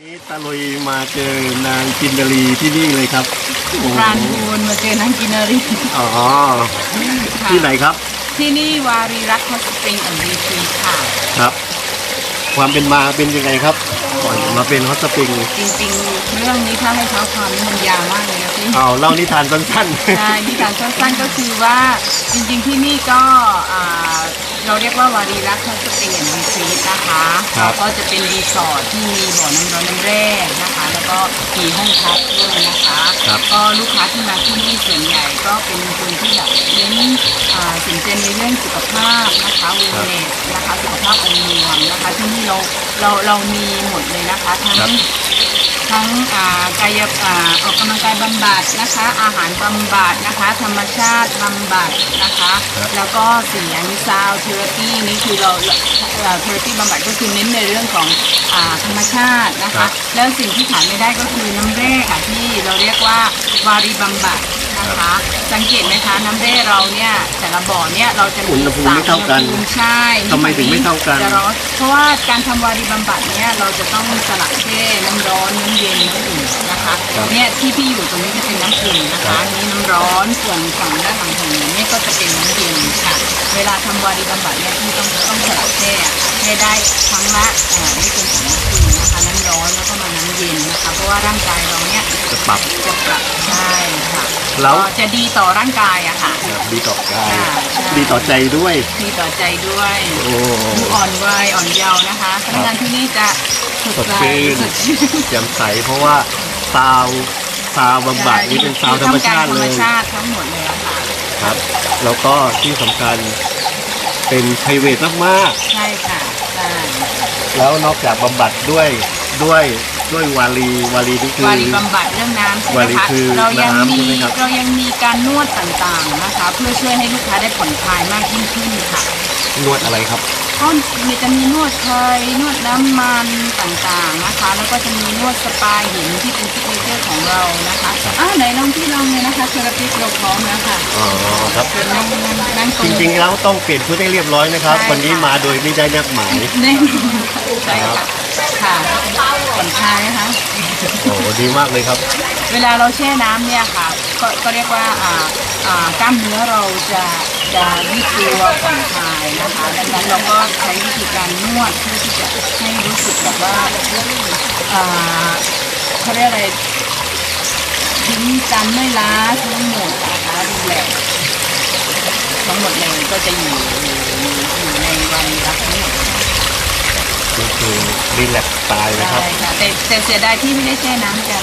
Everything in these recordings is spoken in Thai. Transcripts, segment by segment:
นี่ตะลุยมาเจอนางกินนารีที่นี่เลยครับโอ้โหพรานบูนมาเจอนางกินนารีอ๋อค่ะที่ไหนครับ ที่นี่วารีรักฮอตสปริงแอนด์รีทรีค่ะ ครับ ความเป็นมาเป็นยังไงครับก่อนมาเป็นฮอตสปริงจริงๆ เรื่องนี้ถ้าให้เท้าความนี่มันยาวมากเลยนะพี่เอาเล่านิทานสั้นๆ ใช่นิทานสั้นๆก็คือว่าจริงๆที่นี่ก็อ่า เราเรียกว่าวารีรักฮอตสปริงแอนด์รีทรีนะคะครับก็จะเป็นรีสอร์ทที่มีบ่อน้ำร้อนน้ำแร่นะคะ แล้วก็มีห้องพักด้วยนะคะครับก็ลูกค้าที่มาที่นี่ส่วนใหญ่ก็เป็นคนที่แบบเน้นอ่าสนใจในเรื่องสุขภาพนะคะเวลเนสนะคะสุขภาพองค์รวมนะคะที่นี่เราเราเรามีหมดเลยนะคะทั้ครับง ทั้งอ่ากายอ่าออกกำลังกายบำบัดนะคะ อาหารบำบัดนะคะ ธรรมชาติบำบัดนะคะครับแล้วก็เสียงซาวเทอราปีนี่คือเราเทอราปีบำบัดก็คือเน้นในเรื่องของอ่าธรรมชาตินะครัคะบแล้วสิ่งที่ขาดไม่ได้ก็คือน้ำแร่ค่ะที่เราเรียกว่าวารีบำบัด นะคะ สังเกตไหมคะน้ำแร่เราเนี่ยแต่ละบ่อเนี่ยเราจะมีอุณหภูมิไม่เท่ากันสมอุณหภูมิใช่ทำไมถึงไม่เท่ากันจะร้อนเพราะว่าการทำวารีบำบัดเนี่ยเราจะต้องสลับแช่น้ำร้อนน้ำเย็นน้ำอุ่นนะคะครับเนี่ยที่พี่อยู่ตรงนี้จะเป็นน้ำอุ่นนะครัคะบนี่น้ำร้อนส่วนฝั่งด้านหลังของหนูเนี่ยก็จะเป็นน้ำเย็นค่ะ เวลาทำวารีบำบัดเนี่ยพี่ต้องต้องสลับแช่ค่ะแช่ได้ครั้งละเอ่อไม่เกินสองนาทีนะคะน้ำร้อนแล้วก็มาน้ำเย็นนะคะ เพราะว่าร่างกายเราเนี่ยจะปรับจะปรับใช่ค่ะแล้วก็จะดีต่อร่างกายอะค่ะ ดีต่อกายค่ะใช่ ดีต่อใจด้วย ดีต่อใจด้วยโอ้ ดูอ่อนวัยอ่อนเยาว์นะคะพนักงานที่นี่จะสดสดใสชื่นสดชื่น แจ่มใสเพราะว่าซาวซาวบำบัดนี่เป็นซาวธรรมชาติธรเลรมยชาติทั้งหมดเลยอะค่ะ ครับ แล้วก็ที่สำคัญเป็นไพรเวทมากใช่ค่ะใช่ๆแล้วนอกจากบำบัดด้วยด้วย ด้วยวารีวารีนี่คือ วารีบำบัดเรื่องน้ำใช่ไหมวารีคะคือเรายังน้ำมีใช่ไหมครับ เรายังมีการนวดต่างๆนะคะ เพื่อช่วยให้ลูกค้าได้ผ่อนคลายมากยิ่งขึ้นค่ะ นวดอะไรครับก็มีจะมีนวดไทยนวดน้ำมันต่างๆนะคะ แล้วก็จะมีนวดสปาหินที่เป็นซิกเนเจอร์ของเรานะคะอ่าไหนลองที่ลองเลยนะคะเทอราปิสเราพร้อมแล้วค่ะอ๋อครับเชิญนั่งนั่งนั่งตรจงริงๆแล้วต้องเปลี่ยนชุดให้เรียบร้อยนะครับใช่ค่ะวันนี้มาโดยไม่ได้นัดหมายแน่นอนค่ะใช่ค่ะค่ะผ่อนคลายนะคะโอ้ดีมากเลยครับ เวลาเราแช่น้ำเนี่ยค่ะ ก็ก็เรียกว่าอ่าอ่ากล้ามเนื้อเราจะ จะยืดตัวผ่อนคลายนะคะดังนั้นเราก็ใช้วิธีการนวดเพื่อที่จะให้รู้สึกแบบว่าอ่าเขาเรียกอะไรทิ้งการเมื่อยล้าทั้งหมดนะคะดูแลทั้งหมดเลยก็จะอยู่อยู่อยู่ในวันรักทั้งหมดคือรีแลกซ์สไตล์นะครับใช่ค่ะแต่แต่เสียดายที่ไม่ได้แช่น้ำกัน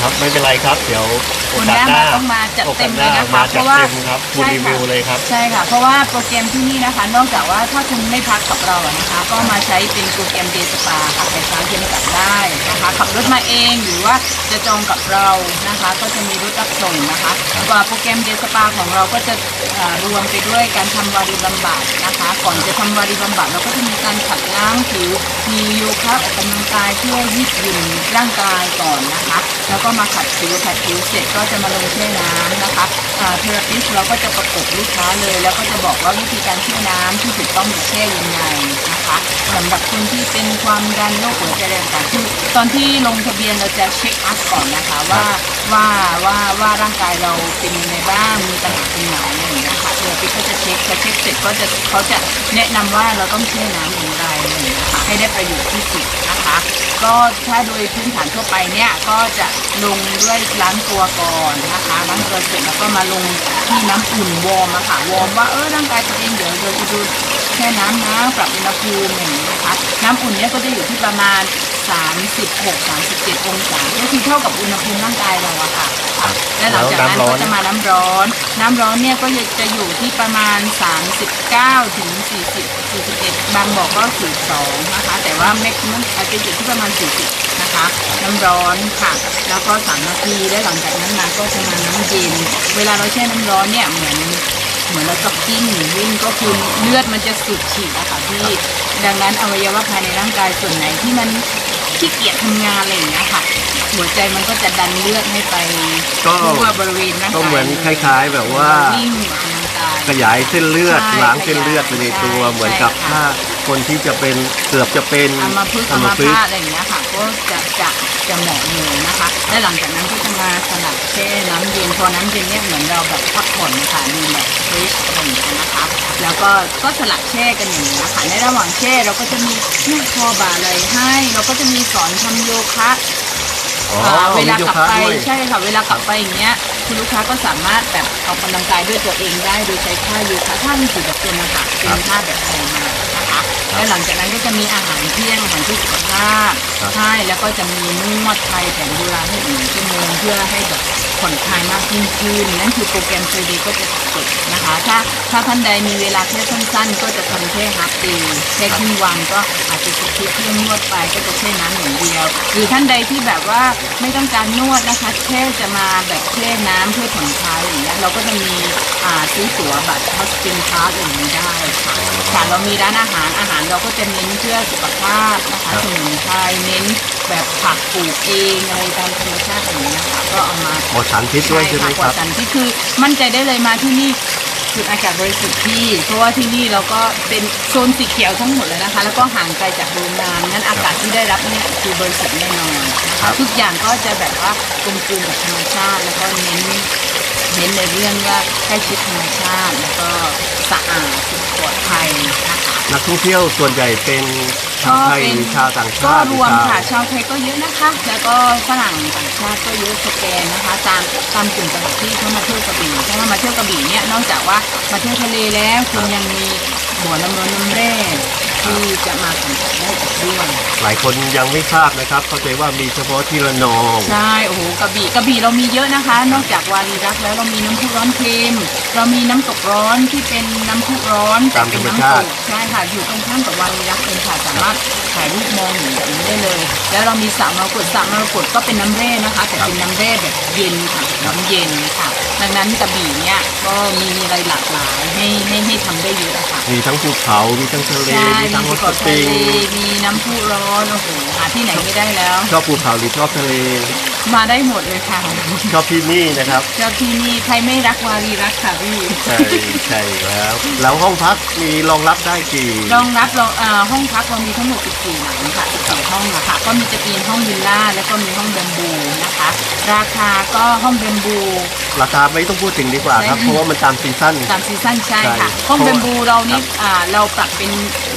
ครับไม่เป็นไรครับ เดี๋ยวโอคุณกาสแม่หน้ามาต้องมาจัดโอเต็กาสมหเลยน้านะคะมาเพจัดราะว่า เต็มครับคุณใช่รีค่ะวิวเลยครับ ใช่ค่ะ เพราะว่าโปรแกรมที่นี่นะคะ นอกจากว่าถ้าคุณไม่พักกับเราอะนะคะ ก็มาใช้เป็นโปรแกรมเดย์สปาค่ะไปค้างเทียมกลับได้นะคะ ขับรถมาเองหรือว่าจะจองกับเรานะคะ ก็จะมีรถรับส่งนะคะกว่าโปรแกรมเดย์สปาของเราก็จะเอ่อ รวมไปด้วยการทำวารีบำบัดนะคะ ก่อนจะทำวารีบำบัดเราก็จะมีการขัดล้างผิว มีโยคะออกกำลังกายเพื่อยืดหยุ่นร่างกายก่อนนะคะ แล้วก็มาขัดผิวขัดผิวเสร็จก็จะมาลงแช่น้ำนะคะเทอราปิสเราก็จะประกบลูกค้าเลย แล้วก็จะบอกว่าวิธีการแช่น้ำที่ถูกต้องจะแช่ยังไงนะคะสำหรับคนที่เป็นความดันโรคหัวใจแรงต่างๆคือตอนที่ลงทะเบียนเราจะเช็คอัพก่อนนะคะว่าว่าว่าว่าร่างกายเราเป็นยังไงบ้างมีปัญหาตรงไหนอะไรอย่างเงี้ยค่ะเทอราปิสก็จะเช็คพอเช็คเสร็จก็จะเขาจะแนะนำว่าเราต้องแช่น้ำอย่างไรอะไรอย่างเงี้ยค่ะให้ได้ประโยชน์ที่สุดนะคะ ก็ถ้าโดยพื้นฐานทั่วไปเนี่ยก็จะลงด้วยล้างตัวก่อนนะคะล้างตัวเสร็จแล้วก็มาลงที่น้ำอุ่นวอร์มอะค่ะวอร์มว่าเออร่างกายตัวเองเดี๋ยวเราจะดูแช่น้ำนะปรับอุณหภูมิอย่างนี้นะคะ น้ำอุ่นเนี่ยก็จะอยู่ที่ประมาณ 36 37 องศาก็คือเท่ากับอุณหภูมิร่างกายเราอะค่ะ และหลังจากนั้นแล้วน้ำร้อนก็จะมาน้ำร้อน น้ำร้อนเนี่ยก็จะอยู่ที่ประมาณ 39ถึง40 41 บางบอกก็ 42 นะคะ แต่ว่าแม็กซิมัมอาจจะอยู่ที่ประมาณ 40 นะคะ น้ำร้อนค่ะ แล้วก็3นาทีแล้วหลังจากนั้นมาก็จะมาน้ำเย็น เวลาเราแช่น้ำร้อนเนี่ยเหมือน เหมือนเราจ็อกกิ้งหรือวิ่งก็คือเลือดมันจะสูบฉีดอะค่ะพี่ดังนั้นอวัยวะภายในร่างกายส่วนไหนที่มันขี้เกียจทำงานอะไรอย่างเงี้ยค่ะ หัวใจมันก็จะดันเลือดให้ไปก็ ทั่วบริเวณร่างกายก็เหมือนคล้าย ๆ แบบว่า วิ่งออกกำลังกาย ขยายเส้นเลือดใช่ล้างเส้นเลือดไปในตัวใช่เหมือนกับใช่ถ้าค่ะ คนที่จะเป็นเกือบจะเป็นอามาพึกษ์อัอามาพฤกพาตษ์อะไรอย่างเงี้ยค่ะก็จะจะจะเหมาะเลยนะคะ และหลังจากนั้นก็จะมาสลับแช่น้ำเย็นพอน้ำเย็นเนี่ยเหมือนเราแบบพักผ่อนค่ะรีแลกซ์ฟรีชอะไรอย่างเงี้ยนะคะ แล้วก็ก็สลับแช่กันอย่างนี้ยค่ะในระหว่างแช่เราก็จะมีนวดคอบ่าไหลให้ เราก็จะมีสอนทำโยคะ อ๋อเอ่อเวลามีโยกลับคะไปด้วย ใช่ค่ะเวลากลับไปอย่างเงี้ยคุณลูกค้าก็สามารถแบบออกกำลังกายด้วยตัวเองได้โดยใช้ท่าโยคะท่ามีสี่แบบเป็นนะคะเป็นท่าแบบไทยมานะคะและหลังจากนั้นก็จะมีอาหารเที่ยงอาหารที่สุขภาพครับ ใช่แล้วก็จะมีนวดไทยแผนโบราณให้อีกหนึ่งชั่วโมงเพื่อให้แบบ ผ่อนคลายมากยิ่งขึ้นนั่นคือโปรแกรม 3D ก็จะจบนะคะ ถ้าถ้าท่านใดมีเวลาแค่สั้นๆ ก็จะทำแค่ฮับเดย์แค่ครึ่งวันก็อาจจะสคิปเรื่องนวดไปก็จะแช่น้ำอย่างเดียว หรือท่านใดที่แบบว่าไม่ต้องการนวดนะคะแค่จะมาแบบแช่น้ำเพื่อผ่อนคลายอย่างเงี้ยเราก็จะมีอ่าซื้อตั๋วบัตรฮอสปินพาร์อย่างนี้ได้ค่ะค่ะเรามีร้านอาหารอาหารเราก็จะเน้นเพื่อสุขภาพนะคะสมุนไพรเน้น แบบผักปลูกเองอะไรตามธรรมชาติอย่างนี้ยนะคะก็เอามาหมดสารพิษด้วยใช่ไหมค่ะคกรัว่าบสันที่คือมั่นใจได้เลยมาที่นี่คืออากาศบริสุทธิ์ที่ เพราะว่าที่นี่เราก็เป็นโซนสีเขียวทั้งหมดเลยนะคะ แล้วก็ห่างไกลจากโรงงานนั้นอากาศที่ได้รับเนี่ยคือบริสุทธิ์แน่นอนนะครัคะบ ทุกอย่างก็จะแบบว่ากลมกลืนกับธรรมชาติ แล้วก็เน้นเน้นในเรื่องว่าใกล้ชิดธรรมชาติ แล้วก็สะอาดสุขปลอดภัยนะคะ นักท่องเที่ยวส่วนใหญ่เป็น ชาวไทยหรือชาวต่างก็ชาติรวมหอค่ะชาวชาวไทยก็เยอะนะคะ แล้วก็ฝรั่งต่างชาติก็เยอะสแกนนะคะ ตามตามกลุ่มจังหวัดที่เขามาเที่ยวกระบี่ถ้ามาเที่ยวกระบี่เนี่ยนอกจากว่ามาเที่ยวทะเลแล้วคุณยังมีบ่อน้ำร้อนน้ำแร่ ที่จะมาสัมผัสได้อีกด้วย หลายคนยังไม่ทราบนะครับ เข้าใจว่ามีเฉพาะที่ระนอง ใช่โอ้โหกระบี่กระบี่เรามีเยอะนะคะ นอกจากวารีรักแล้วเรามีน้ำพุร้อนเค็มเรามีน้ำตกร้อนที่เป็นน้ำพุร้อนแต่เป็นน้ำตกใช่ค่ะอยู่ตรงข้ามกับวารีรักเองค่ะสามารถถ่ายรูปมองเห็นแบบนี้ได้เลย แล้วเรามีสระมรกตสระมรกตก็เป็นน้ำแร่นะคะ แต่เป็นน้ำแร่แบบเย็นค่ะน้ำเย็นค่ะดังนั้นกระบี่เนี่ยก็มีอะไรหลากหลายให้ให้ให้ทำได้เยอะอะค่ะมีทั้งภูเขา มีทั้งทะเลใช่มีทั้งมีฮอภูตสเขาปทะริเลงมีน้ำพุร้อนโอ้โหหาที่ไหนไม่ได้แล้ว ชอบภูเขาหรือชอบทะเล มาได้หมดเลยค่ะชอบที่นี่นะครับเจ้าที่นี่ใครไม่รักวารีรักค่ะพี่ใช่ใช่แล้วแล้วห้องพักมีรองรับได้กี่รองรับเราเอ่อห้องพักเรามีทั้งหมด 14หลังค่ะ14ห้องนะคะก็มีจะเป็นห้องวิลล่าแล้วก็มีห้องแบมบูนะคะ ราคาก็ห้องแบมบูราคาไม่ต้องพูดถึงดีกว่าครับใช่เพราะว่ามันตามซีซั่นตามซีซั่นใช่ค่ะใช่ห้องแบมบูเรานี่ครับอ่าเราปรับเป็น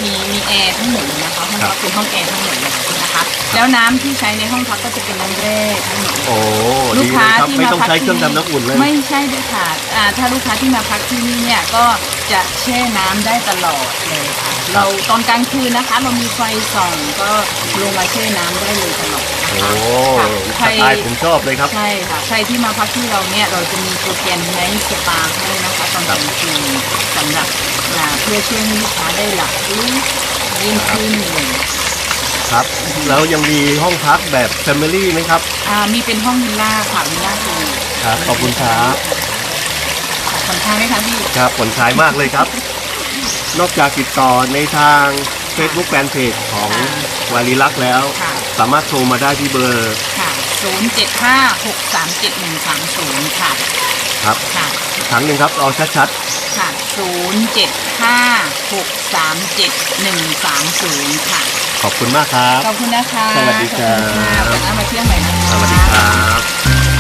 มีมีแอร์ทั้งหมดเลยนะคะห้องครัพับกเป็นห้องแอร์ทั้งหมดเลยนะคะ แล้วน้ำที่ใช้ในห้องพักก็จะเป็นน้ำแร่ทั้งหมด โอ้ลูดีกเลค้ายครับที่ไม่มาต้องพักใช้เครื่องที่ทำน้ำอุ่นเลย ไม่ใช่ด้วยค่ะอ่าถ้าลูกค้าที่มาพักที่นี่เนี่ยก็จะแช่น้ำได้ตลอดเลยค่ะ เราตอนกลางคืนนะคะ เรามีไฟส่องก็ลงมาแช่น้ำได้เลยตลอดนะโอ้คะค่ะสใครไตล์ผมชอบเลยครับ ใช่ค่ะใครที่มาพักที่เราเนี่ยเราจะมีโปรแกรมไนท์สปาให้นะคะตอนกลางคืนสำหรับ อ่าเพื่อช่วยให้ลูกค้าได้หลับลึกยิ่งขึ้นเลยครับ แล้วยังมีห้องพักแบบ Family ไหมครับ อ่ามีเป็นห้องวิลล่าค่ะวิลล่าคือครับ ขอบคุณครับผ่อนคลายไหมคะพี่ ครับผลขายมากเลยครับ นอกจากติดต่อในทาง Facebook Fanpage ของค่ะวารีลักษณ์แล้ว ค่ะ สามารถโทรมาได้ที่เบอร์ค่ะ0756371130ค่ะ ครับ ค่ะ อีกครั้งหนึ่งครับเอาชัดค่ะ 0756371130ค่ะๆขอบคุณมากครับ ขอบคุณนะคะสวัสดีครับ ขอบคุณค่ะวันหน้ามาเที่ยวใหม่นะคะ สวัสดีครับ